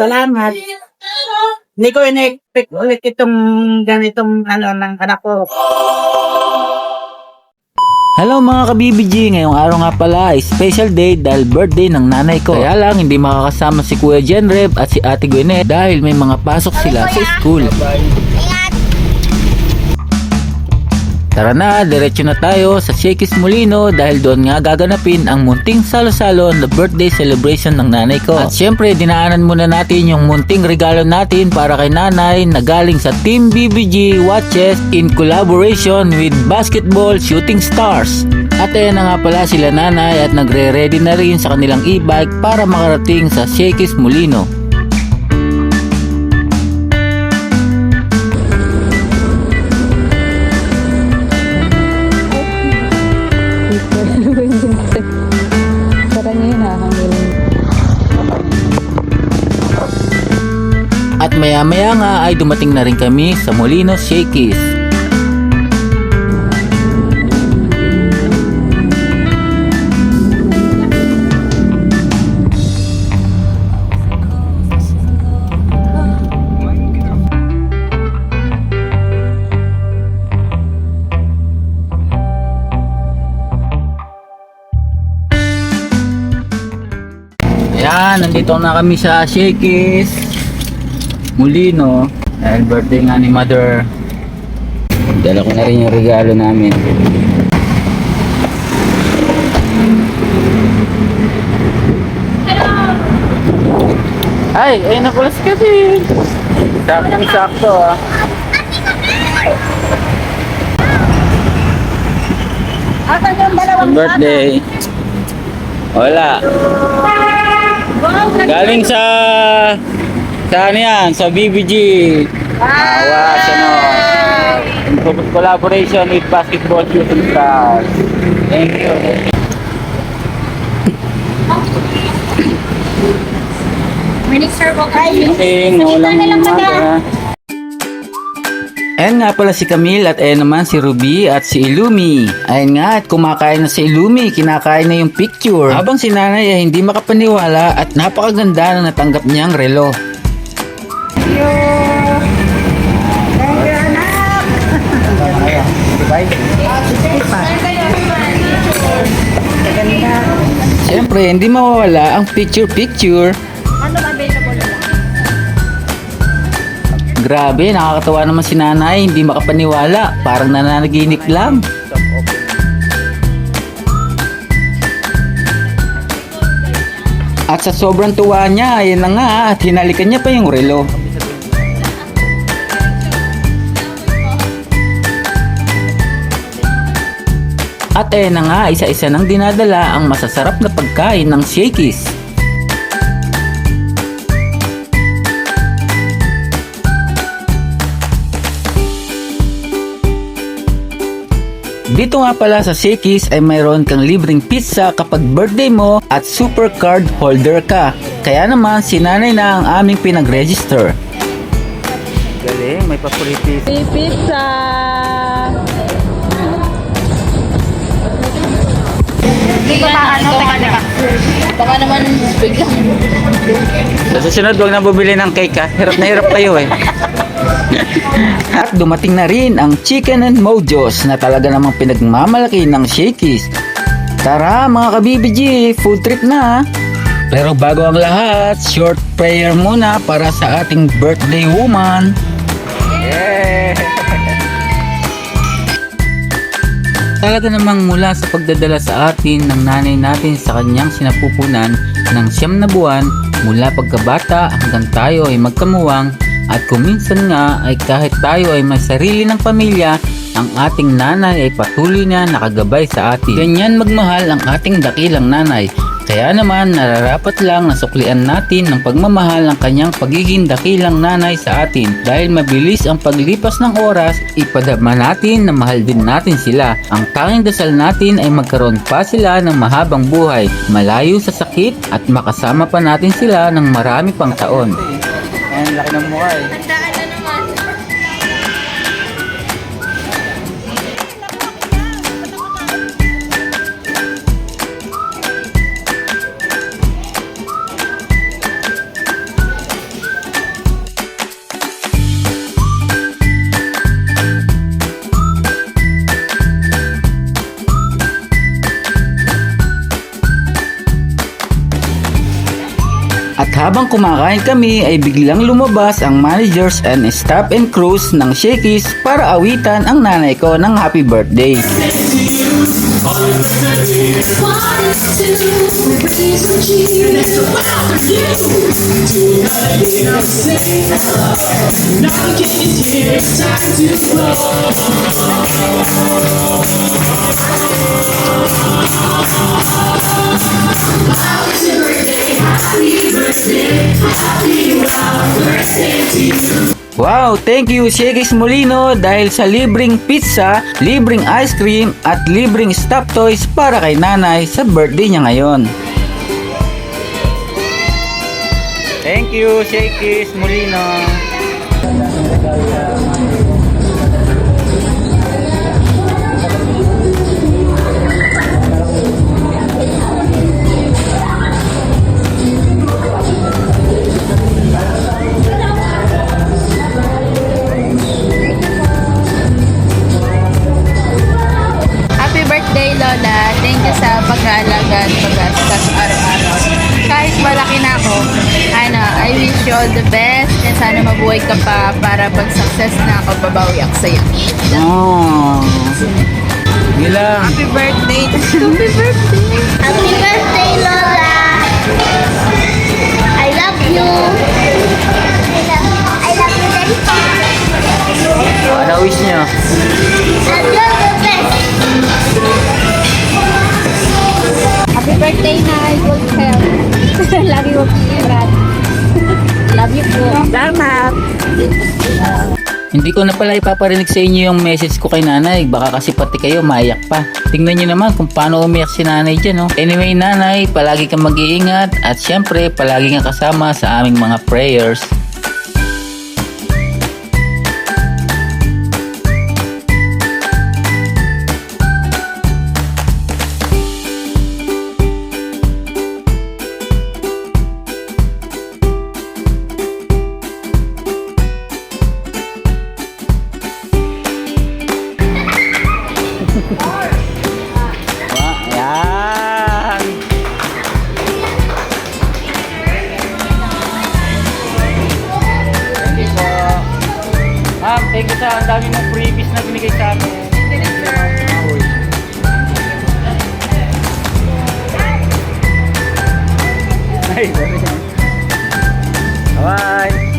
Salamat. Hindi ko in-expect ulit itong ganitong ano ng anak ko. Hello mga ka-BBG, ngayong araw nga pala ay special day dahil birthday ng nanay ko. Kaya lang hindi makakasama si Kuya Jenreb at si Ate Gwyneth dahil may mga pasok sila sa school. Tara na, diretso na tayo sa Shakey's Molino dahil doon nga gaganapin ang munting salo-salo na birthday celebration ng nanay ko. At syempre, dinaanan muna natin yung munting regalo natin para kay nanay na galing sa Team BBG Watches in collaboration with Basketball Shooting Stars. At ayan na nga pala sila nanay at nagre-ready na rin sa kanilang e-bike para makarating sa Shakey's Molino. Maya maya nga ay dumating na rin kami sa Molino Shakey's. Ayan, nandito na kami sa Shakey's Molino. Dahil birthday nga ni Mother. Dala ko na rin yung regalo namin. Ay, ayun na pala si Kevin. Saktong sakto ah. Asan yung dalawang Happy birthday. Wala. Galing sa sa ano yan, sa BBG. Awas, ano. In co- collaboration with Basketball Shooting Stars. Thank you. Minix servo kayo. Kasi walang umaga. Ayan nga pala si Camille at ayan naman si Ruby at si Ilumi. Ayan nga at kumakain na si Ilumi, kinakain na yung picture. Habang si nanay ay hindi makapaniwala at napakaganda na natanggap niyang relo. Siyempre, hindi mawawala ang picture-picture. Ano available lang? Grabe, nakakatawa naman si nanay, hindi makapaniwala. Parang nananaginip lang. At sa sobrang tuwa niya, ayan na nga, at hinalikan niya pa yung relo. At ayan na nga, isa-isa nang dinadala ang masasarap na pagkain ng Shakey's. Dito nga pala sa Shakey's ay mayroon kang libreng pizza kapag birthday mo at super card holder ka. Kaya naman si nanay na ang aming pinag-register. Galing, may papuritis. Si pizza! Hindi ko na ano, teka, teka. Baka naman biglang. Sa susunod, huwag na bumili ng cake ha. Hirap na hirap kayo eh. At dumating na rin ang Chicken and Mojos na talaga namang pinagmamalaki ng Shakey's. Tara mga ka-BBG, food trip na. Pero bago ang lahat, short prayer muna para sa ating birthday woman. Yeah! Talaga namang mula sa pagdadala sa atin ng nanay natin sa kanyang sinapupunan ng siyam na buwan mula pagkabata hanggang tayo ay magkamuwang at kuminsan nga ay kahit tayo ay may sarili ng pamilya ang ating nanay ay patuloy na nakagabay sa atin. Ganyan magmahal ang ating dakilang nanay. Kaya naman nararapat lang na suklian natin ng pagmamahal ng kanyang pagiging dakilang nanay sa atin. Dahil mabilis ang paglipas ng oras, ipadama natin na mahal din natin sila. Ang tanging dasal natin ay magkaroon pa sila ng mahabang buhay, malayo sa sakit at makasama pa natin sila ng marami pang taon. Ayan, laki ng mukha eh. At habang kumakain kami ay biglang lumabas ang managers and staff and crews ng Shakey's para awitan ang nanay ko ng happy birthday. Wow, thank you Shakey's Molino dahil sa libreng pizza, libreng ice cream at libreng stuffed toys para kay nanay sa birthday niya ngayon. Thank you Shakey's Molino. You all the best and sana mabuhay ka pa para pag success na ako, babawi ako sa'yo. Oh. Gila. Happy birthday! Happy birthday! Happy birthday, Lola! I love you! I love, I love you. Ano wish niyo? And you're the best! Happy birthday, Nay! Good health! Lagi mo pirat. Love you po. Salamat! Hindi ko na pala ipaparinig sa inyo yung message ko kay nanay. Baka kasi pati kayo maiyak pa. Tingnan nyo naman kung paano umiyak si nanay dyan. Oh. Anyway nanay, palagi kang mag-iingat at syempre palagi kang kasama sa aming mga prayers. na previous na binigay sa akin. Ay, bye. Bye.